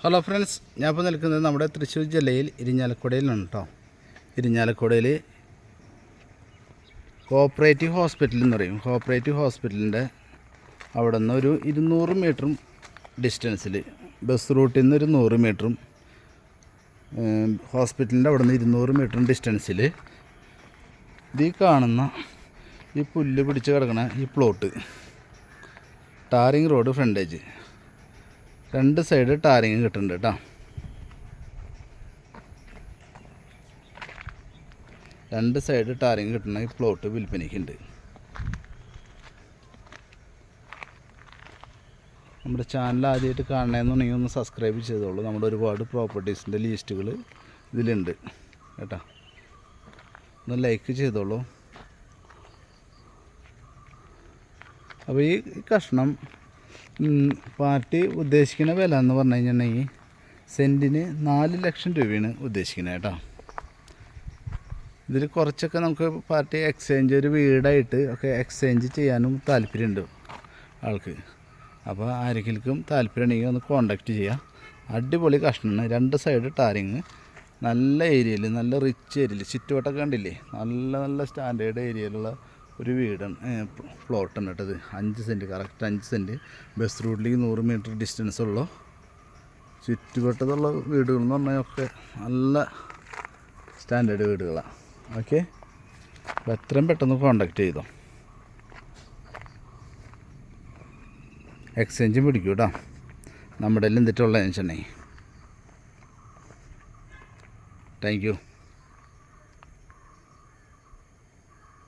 Hello friends ഞാൻ ഇപ്പോൾ നിൽക്കുന്നത് നമ്മുടെ തൃശ്ശൂർ ജില്ലയിൽ ഇരിഞ്ഞാലക്കുടയിലാണ് കേട്ടോ ഇരിഞ്ഞാലക്കുടയിൽ കോപ്പറേറ്റീവ് ഹോസ്പിറ്റൽ എന്ന് പറയും. കോപ്പറേറ്റീവ് ഹോസ്പിറ്റലിന്റെ അവിടെ നിന്ന് ഒരു ഇരുന്നൂറ് മീറ്ററും ഡിസ്റ്റൻസിൽ ബസ് റൂട്ടിൽ നിന്ന് ഒരു നൂറ് മീറ്ററും ഹോസ്പിറ്റലിന്റെ അവിടെ നിന്ന് ഇരുന്നൂറ് മീറ്ററും ഡിസ്റ്റൻസിൽ ഇത് കാണുന്ന ഈ പുല്ല് പിടിച്ച് കിടക്കണ ഈ പ്ലോട്ട് ടാറിങ് റോഡ് ഫ്രണ്ടേജ് രണ്ട് സൈഡ് ടാരിങ് കിട്ടുന്നുണ്ട് കേട്ടോ രണ്ട് സൈഡ് ടാരിങ് കിട്ടുന്ന ഈ പ്ലോട്ട് വിൽപ്പനയ്ക്കുണ്ട്. നമ്മുടെ ചാനൽ ആദ്യമായിട്ട് കാണണമെന്നുണ്ടെങ്കിൽ ഒന്ന് സബ്സ്ക്രൈബ് ചെയ്തോളൂ. നമ്മുടെ ഒരുപാട് പ്രോപ്പർട്ടീസിന്റെ ലിസ്റ്റുകൾ ഇതിലുണ്ട്. കേട്ടോ. ഒന്ന് ലൈക്ക് ചെയ്തോളൂ. അപ്പോൾ ഈ കഷ്ണം പാർട്ടി ഉദ്ദേശിക്കുന്ന വില എന്ന് പറഞ്ഞു കഴിഞ്ഞിട്ടുണ്ടെങ്കിൽ സെന്റിന് നാല് ലക്ഷം രൂപയാണ് ഉദ്ദേശിക്കുന്നത് കേട്ടോ. ഇതിൽ കുറച്ചൊക്കെ നമുക്ക് പാർട്ടി എക്സ്ചേഞ്ച് ഒരു വീടായിട്ട് ഒക്കെ എക്സ്ചേഞ്ച് ചെയ്യാനും താല്പര്യമുണ്ട് ആൾക്ക്. അപ്പോൾ ആരെങ്കിലും താല്പര്യമുണ്ടെങ്കിൽ ഒന്ന് കോണ്ടാക്ട് ചെയ്യാം. അടിപൊളി കഷ്ണമാണ്. രണ്ട് സൈഡ് ടാറിങ്. നല്ല ഏരിയയിൽ നല്ല റിച്ച് ഏരിയയിൽ ചുറ്റുവട്ടൊക്കെ കണ്ടില്ലേ? നല്ല നല്ല സ്റ്റാൻഡേർഡ് ഏരിയയിലുള്ള ഒരു വീടാണ് പ്ലോട്ടാണ് കേട്ടത്. അഞ്ച് സെന്റ് കറക്റ്റ് അഞ്ച് സെന്റ് ബസ് റൂട്ടിലേക്ക് നൂറ് മീറ്റർ ഡിസ്റ്റൻസ് ഉള്ളു ചുറ്റുവട്ടത്തുള്ള വീടുകൾ എന്ന് പറഞ്ഞാൽ ഒക്കെ നല്ല സ്റ്റാൻഡേർഡ് വീടുകളാണ് ഓക്കെ അപ്പോൾ എത്രയും പെട്ടെന്ന് കോണ്ടാക്ട് ചെയ്തോ. എക്സ്ചേഞ്ചും പിടിക്കൂ കേട്ടോ നമ്മുടെ എല്ലാം എന്തിട്ടുള്ള വെച്ചിട്ടുണ്ടെങ്കിൽ താങ്ക് യു